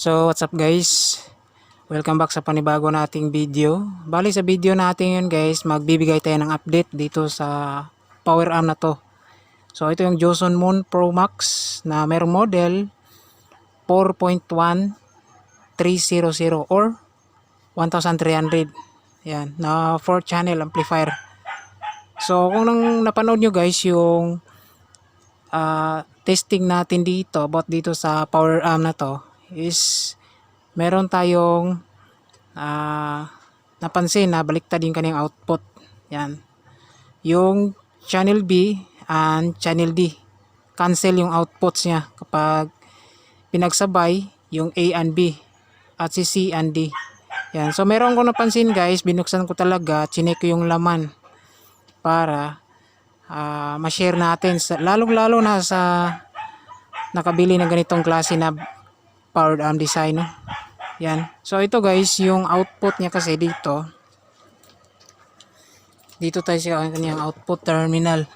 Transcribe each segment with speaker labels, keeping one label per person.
Speaker 1: So what's up guys? Welcome back sa panibago nating video. Bali sa video natin yun guys, magbibigay tayo ng update dito sa power arm na to. So ito yung Joson Moon Pro Max na merong model 4.1300 or 1300. Yan, na 4 channel amplifier. So kung nang napanood nyo guys yung ah, testing natin dito about dito sa power arm na to is meron tayong ah, napansin na baliktad yung kanyang output. Yan. Yung channel B and channel D. Cancel yung outputs niya kapag pinagsabay yung A and B at si C and D. Yan. So meron ko napansin guys, binuksan ko talaga, chinek ko yung laman para ah, ma-share natin sa lalong-lalo na sa nakabili ng ganitong klase na powered arm design no. Yan. So ito guys, yung output niya kasi dito. Dito tayo sa kanyang output terminal.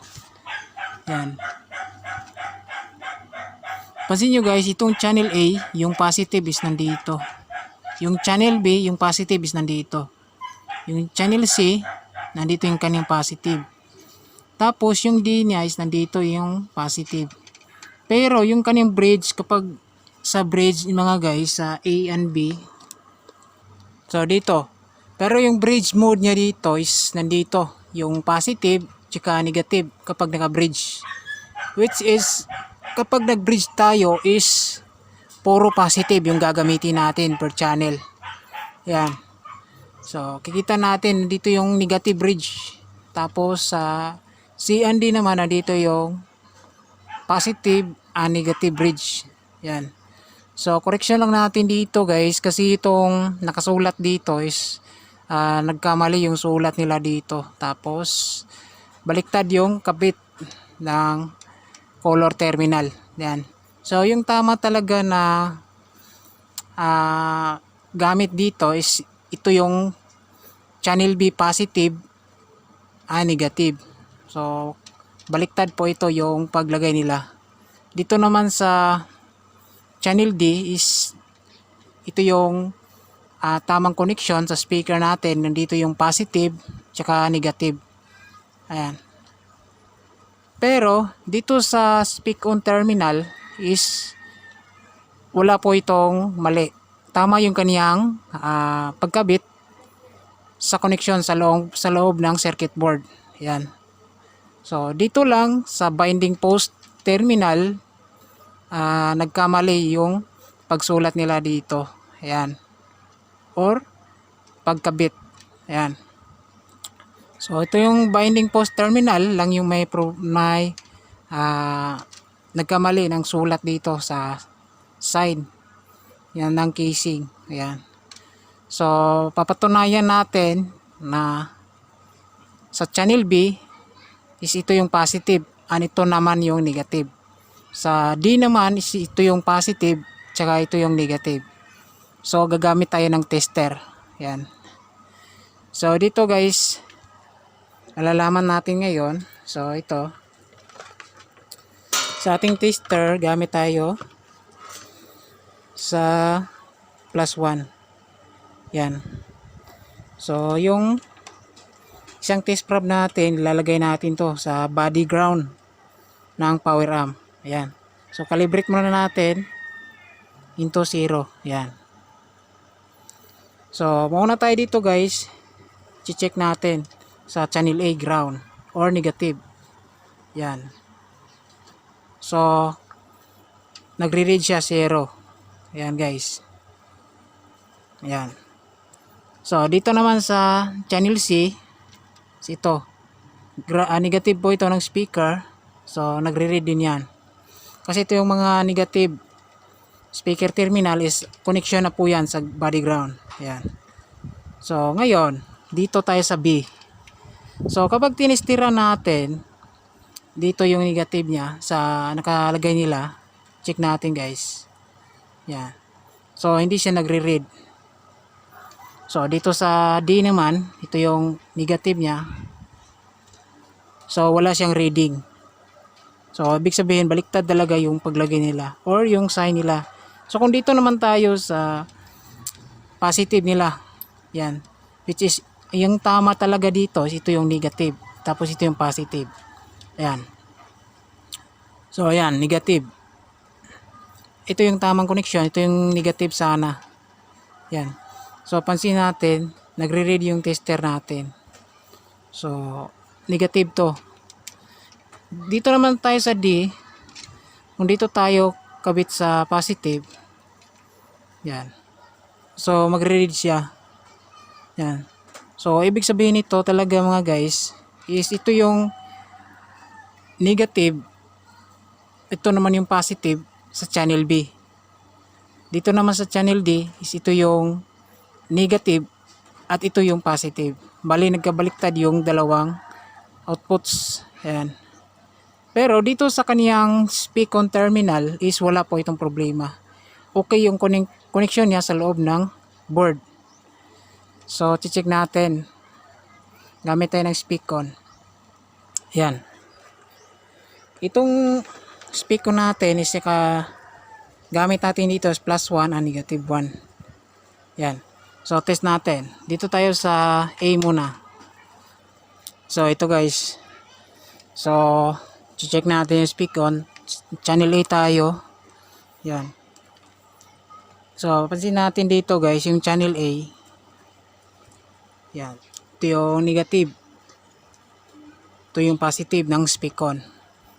Speaker 1: Yan. Pansin nyo guys, itong channel A, yung positive is nandito. Yung channel B, yung positive is nandito. Yung channel C, nandito yung kanyang positive. Tapos yung D niya is nandito yung positive. Pero yung kanyang bridge kapag sa bridge mga guys sa A and B. So dito. Pero yung bridge mode niya dito is nandito. Yung positive tsaka negative kapag naka-bridge. Which is kapag nag-bridge tayo is puro positive yung gagamitin natin per channel. Yan. So, kikita natin dito yung negative bridge. Tapos sa C and D naman nandito yung positive and negative bridge. Yan. So, correction lang natin dito guys kasi itong nakasulat dito is ah, nagkamali yung sulat nila dito. Tapos, baliktad yung kabit ng color terminal. Yan. So, yung tama talaga na ah, gamit dito is ito yung channel B positive ah negative. So, baliktad po ito yung paglagay nila. Dito naman sa channel D is ito yung ah, tamang connection sa speaker natin. Nandito yung positive tsaka negative. Ayan. Pero dito sa speak on terminal is wala po itong mali. Tama yung kaniyang ah, pagkabit sa connection sa loob, sa loob ng circuit board. Yan. So, dito lang sa binding post terminal, ah, nagkamali yung pagsulat nila dito. Ayan. Or, pagkabit. Ayan. So, ito yung binding post terminal lang yung may, pro, may ah, nagkamali ng sulat dito sa side. Yan ng casing. Ayan. So, papatunayan natin na sa channel B is ito yung positive and ito naman yung negative. Sa D naman ito yung positive tsaka ito yung negative. So, gagamit tayo ng tester. Yan. So, dito guys, malalaman natin ngayon. So, ito. Sa ating tester, gamit tayo sa plus 1. Yan. So, yung isang test probe natin, lalagay natin to sa body ground ng power arm. Ayan. So, calibrate muna natin into 0. Yan. So, mauna tayo dito guys. check natin sa channel A ground or negative. Yan. So, nagre-read siya 0. Ayan guys. Ayan. So, dito naman sa channel C, ito. Gra- ah, negative po ito ng speaker. So, nagre-read din yan. Kasi ito yung mga negative speaker terminal is connection na po yan sa body ground. Ayan. So, ngayon, dito tayo sa B. So, kapag tinistira natin, dito yung negative niya sa nakalagay nila. Check natin guys. Yan. So, hindi siya nagre-read. So, dito sa D naman, ito yung negative niya. So, wala siyang reading. So, ibig sabihin, baliktad talaga yung paglagay nila or yung sign nila. So kung dito naman tayo sa positive nila, yan. Which is, yung tama talaga dito, ito yung negative. Tapos ito yung positive. Ayan. So ayan, negative. Ito yung tamang connection, ito yung negative sana. Yan. So pansin natin, nagre-read yung tester natin. So, negative to. Dito naman tayo sa D. Kung dito tayo kabit sa positive. Yan. So, magre-read siya. Yan. So, ibig sabihin nito talaga mga guys, is ito yung negative. Ito naman yung positive sa channel B. Dito naman sa channel D, is ito yung negative at ito yung positive. Bali, nagkabaliktad yung dalawang outputs. Ayan. Pero dito sa kaniyang speak-on terminal is wala po itong problema. Okay yung conne- connection niya sa loob ng board. So, check natin. Gamit tayo ng speak-on. Yan. Itong speak-on natin is ka gamit natin dito is plus 1 and negative 1. Yan. So, test natin. Dito tayo sa A muna. So, ito guys. So, check natin yung speak on. Channel A tayo. Yan. So, pansin natin dito guys, yung channel A. Yan. Ito yung negative. Ito yung positive ng speak on.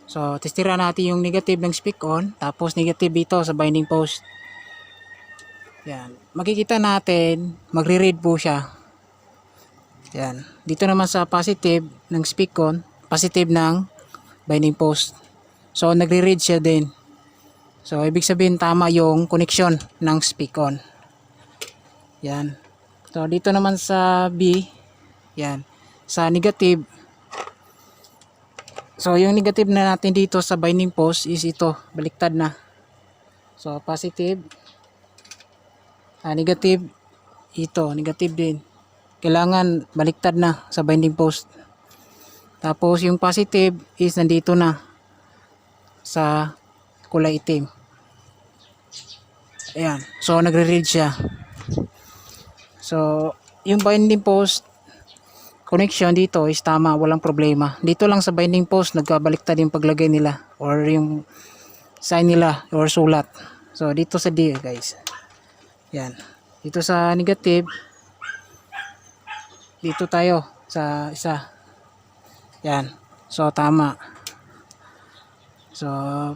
Speaker 1: So, testira natin yung negative ng speak on. Tapos negative dito sa binding post. Yan. Makikita natin, magre-read po siya. Yan. Dito naman sa positive ng speak on, positive ng binding post. So, nagre-read siya din. So, ibig sabihin tama yung connection ng speak on. Yan. So, dito naman sa B, yan. Sa negative, so, yung negative na natin dito sa binding post is ito, baliktad na. So, positive, ah, negative, ito, negative din. Kailangan baliktad na sa binding post. Tapos, yung positive is nandito na sa kulay itim. Ayan. So, nagre-read siya. So, yung binding post connection dito is tama, walang problema. Dito lang sa binding post, nagkabaliktad yung paglagay nila or yung sign nila or sulat. So, dito sa D, guys. Yan. Dito sa negative, dito tayo sa isa. Yan. So, tama. So,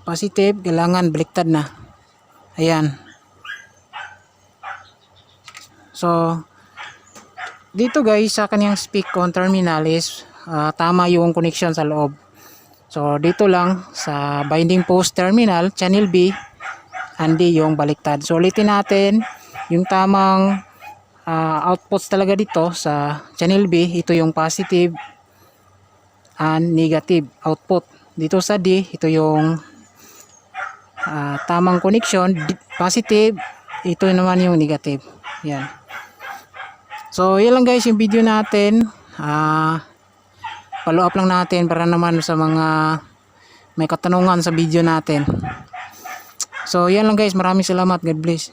Speaker 1: positive, kailangan baliktad na. Ayan. So, dito guys, sa kanyang speak on terminal is ah, tama yung connection sa loob. So, dito lang sa binding post terminal, channel B, hindi yung baliktad. So, ulitin natin yung tamang ah, outputs talaga dito sa channel B, ito yung positive and negative output. Dito sa D, ito yung ah, tamang connection, positive, ito naman yung negative. Yan. So, yan lang guys yung video natin. Ah, follow up lang natin para naman sa mga may katanungan sa video natin. So, yan lang guys. Maraming salamat. God bless.